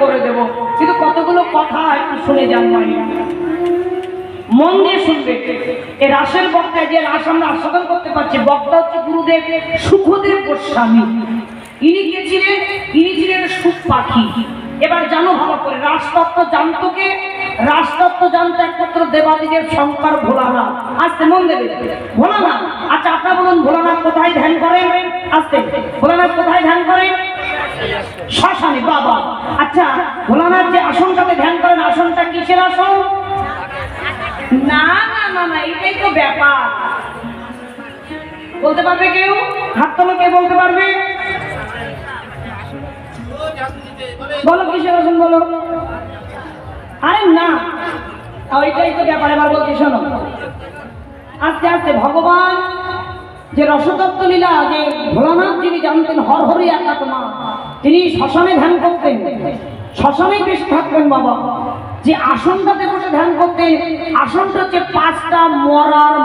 করে দেব। কিন্তু কতগুলো কথা একটু শুনে যান মন দিয়ে শুনবে। এই রাসের বক্তায় যে রাস আমরা আস্বাদন করতে পারছি, বক্তা হচ্ছে গুরুদেব সুখদেব গোস্বামী। ইনি কে ছিলেন ইনি ছিলেন সুখ পাখি। এবার জানো ভালো করে, রাজতত্ত্ব জানতো কে? রাজতত্ত্ব জানতো একমাত্র দেবাদিদেব শঙ্কর ভোলানাথ। আসতে মন দেবে? ভোলানাথ। আচ্ছা আপনারা বলুন, ভোলানাথ কোথায় ধ্যান করেন? আসতে। ভোলানাথ কোথায় ধ্যান করেন? ভোলানাথ যে আসনটাতে ধ্যান করেন আসনটা কিসের আসন না না না না এটাই তো ব্যাপার। বলতে পারবে কেউ? হাত তোলো কে বলতে পারবে? বলো কিসের আসন বলো? আরে না ওইটাই তো ব্যাপার এবার বলছি শোনো। আস্তে আস্তে ভগবান যে রসতত্ত্ব লীলা যে ভোলানাথ যিনি জানতেন হর হরি একাত্মা তিনি শ্মশানে ধ্যান করতেন। শ্মশানেই বেশি থাকবেন বাবা। যে আসনটাতে বসে ধ্যান করতে আসনটা হচ্ছে পাঁচটা মরার